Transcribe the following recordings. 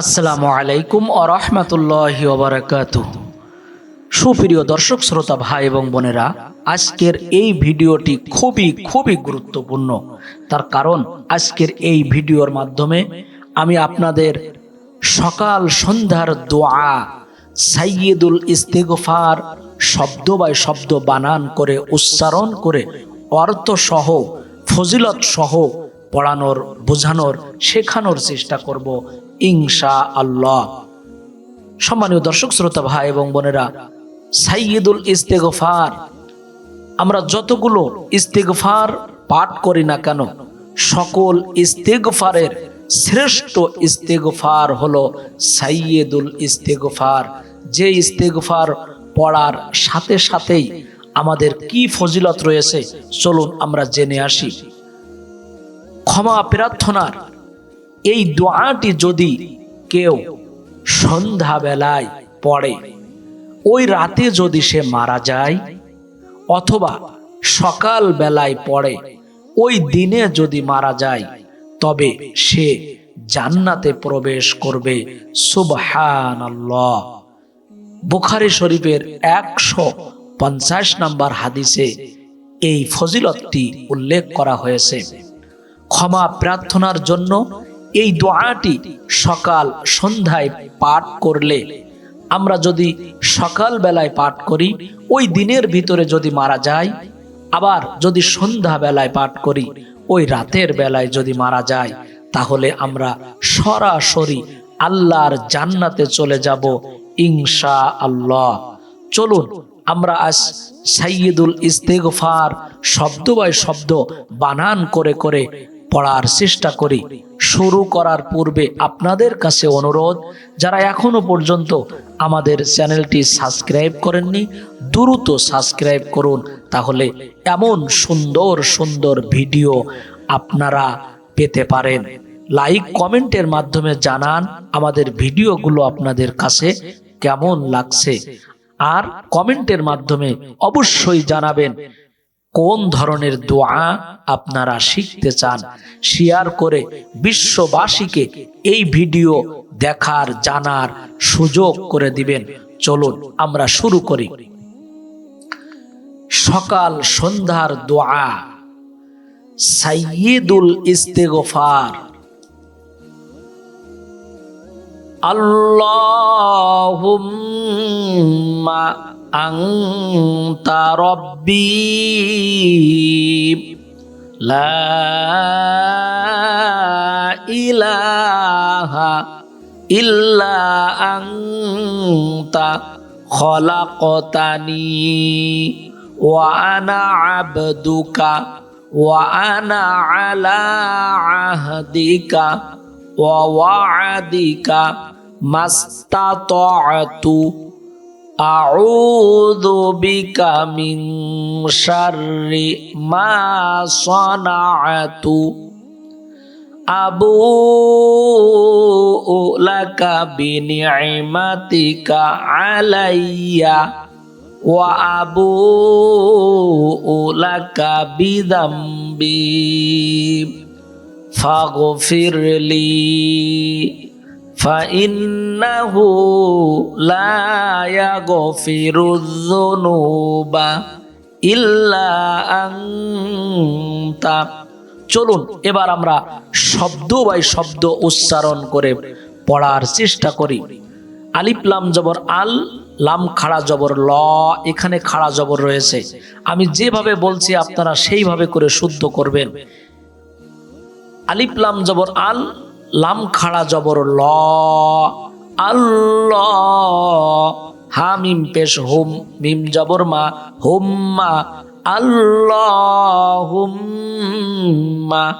আসসালামু আলাইকুম ও রহমতুল্লাহ ওবরাকাত সুপ্রিয় দর্শক, শ্রোতা, ভাই এবং বোনেরা, আজকের এই ভিডিওটি খুবই খুবই গুরুত্বপূর্ণ। তার কারণ, আজকের এই ভিডিওর মাধ্যমে আমি আপনাদের সকাল সন্ধ্যার দোয়া সাইয়দুল ইস্তেগফার শব্দ বাই শব্দ বানান করে, উচ্চারণ করে অর্থ সহ ফজিলত সহ পড়ানোর, বোঝানোর, শেখানোর চেষ্টা করব। ইনশা আল্লাহ। সম্মানীয় দর্শক, শ্রোতা ভাই এবং বোনেরা সাইয়দুল ইস্তেগফার, আমরা যতগুলো ইস্তেগফার পাঠ করি না কেন, সকল ইস্তেগফারের শ্রেষ্ঠ ইস্তেগফার হলো সাইয়দুল ইস্তেগফার। যে ইস্তেগফার পড়ার সাথে সাথেই আমাদের কি ফজিলত রয়েছে, চলুন আমরা জেনে আসি। ক্ষমা প্রার্থনার এই দোয়াটি যদি কেউ সন্ধ্যাবেলায় পড়ে, ওই রাতে যদি সে মারা যায়, অথবা সকাল বেলায় পড়ে, ওই দিনে যদি মারা যায়, তবে সে জান্নাতে প্রবেশ করবে। সুবহান বুখারি শরীফের একশো পঞ্চাশ নম্বর হাদিসে এই ফজিলতটি উল্লেখ করা হয়েছে। ক্ষমা প্রার্থনার জন্য এই দোয়াটি সকাল সন্ধ্যায় পাঠ করলে, আমরা যদি সকাল বেলায় পাঠ করি, ওই দিনের ভিতরে যদি মারা যায়, আবার যদি সন্ধ্যা বেলায় পাঠ করি, ওই রাতের বেলায় যদি মারা যায়, তাহলে আমরা সরাসরি আল্লাহর জান্নাতে চলে যাব ইনশা আল্লাহ চলুন, আমরা আজ সাইয়দুল ইস্তেগফার শব্দ বাই শব্দ বানান করে করে পড়ার চেষ্টা করি। শুরু করার পূর্বে আপনাদের কাছে অনুরোধ, যারা এখনও পর্যন্ত আমাদের চ্যানেলটি সাবস্ক্রাইব করেননি, দ্রুত সাবস্ক্রাইব করুন। তাহলে এমন সুন্দর সুন্দর ভিডিও আপনারা পেতে পারেন। লাইক, কমেন্টের মাধ্যমে জানান আমাদের ভিডিওগুলো আপনাদের কাছে কেমন লাগছে। আর কমেন্টের মাধ্যমে অবশ্যই জানাবেন কোন ধরনের দোয়া আপনারা শিখতে চান, শেয়ার করে বিশ্ববাসীকে এই ভিডিও দেখার, জানার সুযোগ করে দিবেন। চলুন আমরা শুরু করি। সকাল সন্ধ্যার দোয়া। সাইয়দুল ইস্তেগফার। আল্লাহুম্মা আংতা রব্বি লা ইলাহা ইল্লা আংতা খলাকতানি ওয়া আনা আবদুকা ওয়া আনা আলা আহদিকা ওয়া ওয়াদিকা মাস্তাতআতু আউযু বিকা মিন শাররি মা সানাআতু। আবু লাকা বিনি'মাতিকা আলাইয়া। ওয়া আবু লাকা বিদাম্বি ফাগফিরলি। فإنه لا يغفر الذنوب إلا أنت চলুন এবার আমরা শব্দ বাই শব্দ উচ্চারণ করে পড়ার চেষ্টা করি আলিফলাম জবর আল লাম খাড়া জবর ল এখানে খাড়া জবর রয়েছে আমি যেভাবে বলছি আপনারা সেইভাবে করে শুদ্ধ করবেন আলিফলাম জবর আল লাম খাড়া জবর ল। আল্লাহ। হা মিম পেশ হুম, মিম জবর মা হুম্মা আল্লাহ হুম্মা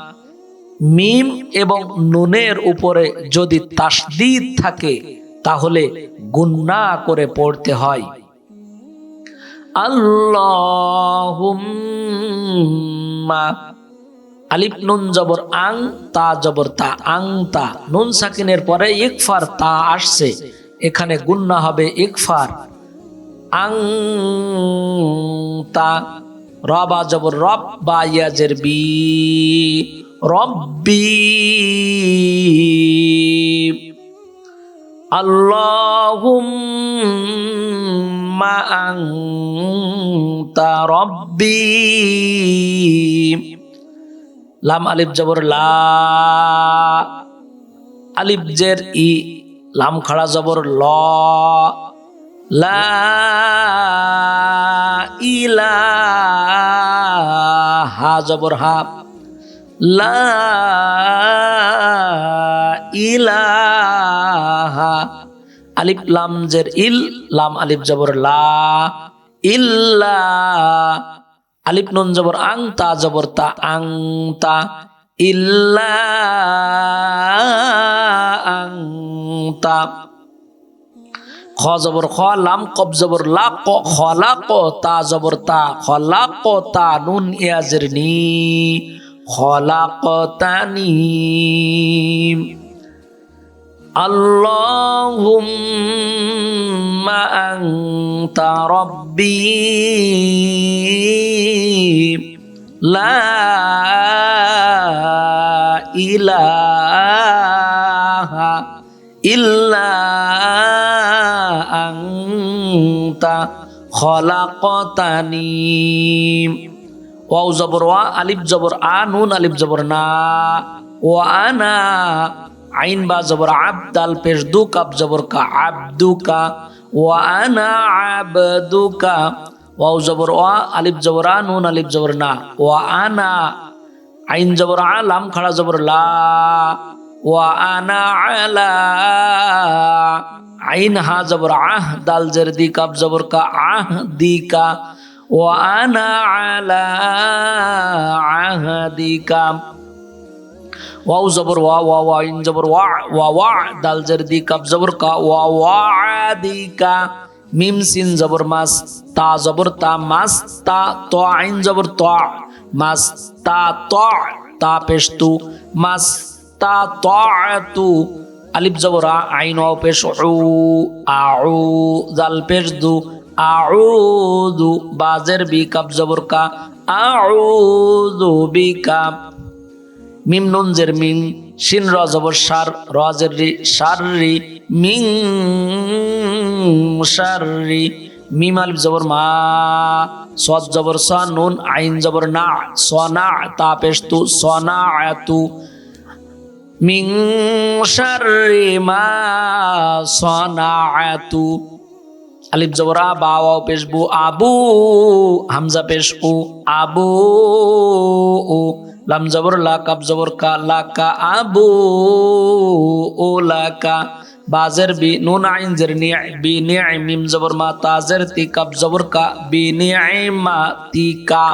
মিম এবং নুনের উপরে যদি তাসদিদ থাকে, তাহলে গুন্না করে পড়তে হয়। আল্লাহুম্মা। আলিফ নুন জবর আং, তা জবর তা আং, তা। নুন সাকিনের পরে ইকফার, তা আসছে। এখানে গুন্না হবে ইকফার। আং, তা। রবা জবর রব, বা ইয়াজের বি। রব্বি। আল্লাহুম্মা আনতা রব্বি। লাম আলিফ জবর লা। আলিফ জের ই, লাম খাড়া জবর ল। লা ইলাহা জবর হা। লা ইলাহা। লাম জের ইল, লাম আলিফ জবর লা। ইল্লা আলিফ নুন জবর আং, তা জবর তা আং, তা ইল্লা আং, তা। খ জবর খ, লাম কব জবর লা ক খলা ক, তা জবর তা খলা ক, তা নুন ইয়াজের নি খলা ক তানি اللهم أنت ربي لا إله إلا أنت خلقتني واو زبر وا ألف زبر آ نون ألف زبر نا وأنا আইন বা জবর আবদাল পেশ দু কাপ জবর কা আবদুকা ও আনা আবদুকা, ওয়াও জবর ও আলিফ জবর আ, নুন আলিফ জবর না ও আনা, আইন জবর আ, লাম খাড়া জবর লা ও আনা আলা, আইন হা জবর আহ দাল জের দি কাপ জবর কা আহ দি কা ও আনা আলা, আহ দি কাপ ওয়াও জবর, ওয়া ওয়া ওয়া, ইন জবর, ওয়া ওয়া ওয়া, দাল দি, কাপ জবর, কা, ওয়া ওয়া, দি, কা, মিম, সিন জবর, মাস, তা জবর, তা, মাস, তা, ত, আইন জবর, ত, মাস, তা, ত, তা পেশতু মাস, তা, তো, তু, আলিফ জবর আইন ও পেশ, উ আউ জাল, পেশ, দু আউযু বাজের বি কাপ জবর, কা আউযু বি কাপ মিম নুন জের মিন শিন র জবর সার র জের রি, সার রি, মিং সার রি, মিম আলিফ জবর মা, সদ জবর সা নুন, আইন জবর না সনা তা পেশ তু সনা আতু মিং শাররি মা সনাআতু আলিফ জবর আ, বা, ওয়াও পেশ বু, আবু, হামজা পেশ উ, আবু ও লাম জবর, লা কাপ জবর, কা, লা কা আবু ও লা কা। বাজের বি, নুন আইন জের নি, বি নি মিম জবর মা তাজের তি কাপ জবর কা, বি নি মা তি কা।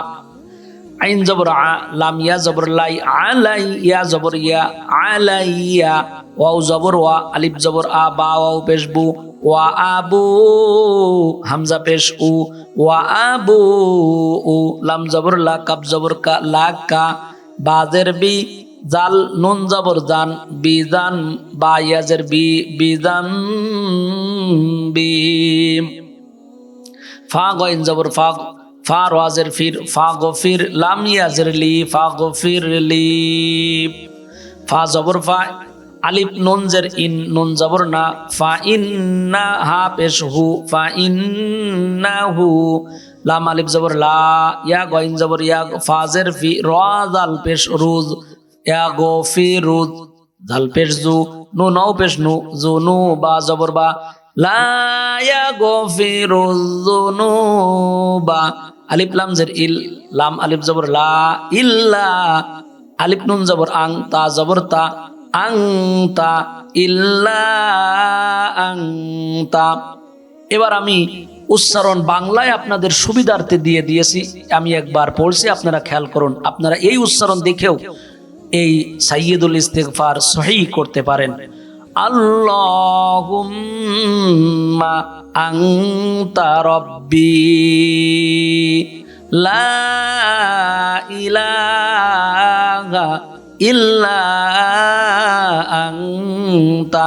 আইন জবর আ, লাম ইয়া জবর লাই আলাই ইয়া জবর ইয়া আলাইয়া ওয়াও জবর ওয়া, আলিফ জবর আ, বা ওয়াও পেশ বু, ওয়া আবু হামজা পেশ উ, ওয়া আবু উ, লাম জবর, লা কাব জবর কা, লা কা। বাজের বি, জাল নুন জবর জান, বি জান ইয়াজের বি বি জান বি। ফা গইন জবর ফা ফা রাজের ফির, ফা গফির, লাম ইয়াজের লি, ফা গফির লি। ফা জবর ফা, আলিফ নুন জের ইন, নুন জবর না, ফা ইন্না হা পেশ হু, ফা ইন্না হু। লাম আলিফ জবর লা, ইয়া গইন জবর ইয়া ফাজের ফি রাজাল পেশ রুজ, ইয়া গো ফি রুজ, জাল পেশ জু, নু নও পেশ নু, জু নু বা জবর বা, লা ইয়া গো ফি রুজ, জু নু বা, আলিফ লাম জের ইল, লাম আলিফ জবর লা, ইল্লা, আলিফ নুন জবর আং তা, জবর তা আংতা ইল্লা আংতা এবার আমি উচ্চারণ বাংলায় আপনাদের সুবিধার্থে দিয়ে দিয়েছি। আমি একবার পড়ছি, আপনারা খেয়াল করুন। আপনারা এই উচ্চারণ দেখেও এই সাইয়দুল ইস্তেগফার সহি করতে পারেন। আল্লাহুম্মা আংতা লা ইল্লা আনতা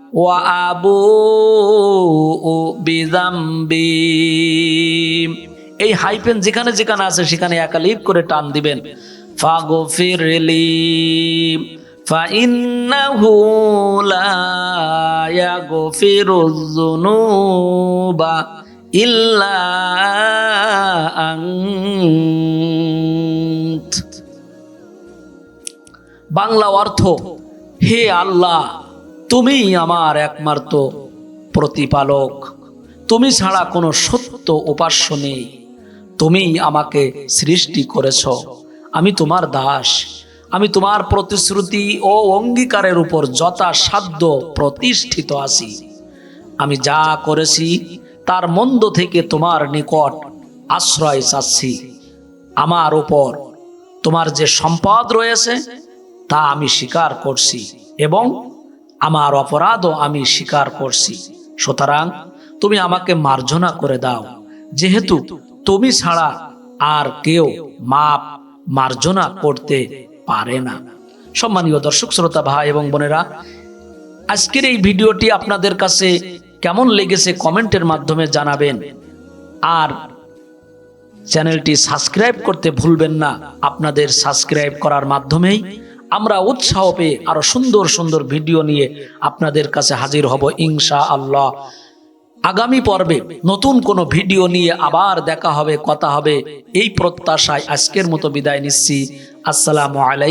বিনি'মাতিকা আলাইয়া ওয়া আবুউ বিযামবি এই হাইফেন যেখানে যেখানে আছে সেখানে একালিপ করে টান দিবেন ফাগফিরলি فإنه لا يغفر الذنوب إلا أنت বাংলা অর্থ হে আল্লাহ তুমি আমার একমাত্র প্রতিপালক। তুমি ছাড়া কোনো সত্য উপাস্য নেই। তুমি আমাকে সৃষ্টি করেছ। আমি তোমার দাস। আমি তোমার প্রতিশ্রুতি ও অঙ্গীকারের উপর যথাসাধ্য প্রতিষ্ঠিত আছি। আমি যা করেছি, তার মন্দ থেকে তোমার নিকট আশ্রয় চাচ্ছি। আমার উপর তোমার যে সম্পদ রয়েছে, তা আমি স্বীকার করছি এবং আমার অপরাধও আমি স্বীকার করছি। সুতরাং তুমি আমাকে মার্জনা করে দাও। যেহেতু তুমি ছাড়া আর কেউ মাপ, মার্জনা করতে পারে না। সম্মানীয় দর্শক, শ্রোতা, ভাই এবং বোনেরা, আজকের এই ভিডিওটি আপনাদের কাছে কেমন লেগেছে কমেন্টের মাধ্যমে জানাবেন। আর চ্যানেলটি সাবস্ক্রাইব করতে ভুলবেন না। আপনাদের সাবস্ক্রাইব করার মাধ্যমেই আমরা উৎসাহ পেয়ে আরও সুন্দর সুন্দর ভিডিও নিয়ে আপনাদের কাছে হাজির হব ইনশা আল্লাহ আগামী পর্বে নতুন কোনো ভিডিও নিয়ে আবার দেখা হবে, কথা হবে, এই প্রত্যাশায় আজকের মতো বিদায় নিচ্ছি। আসসালামু আলাইকুম।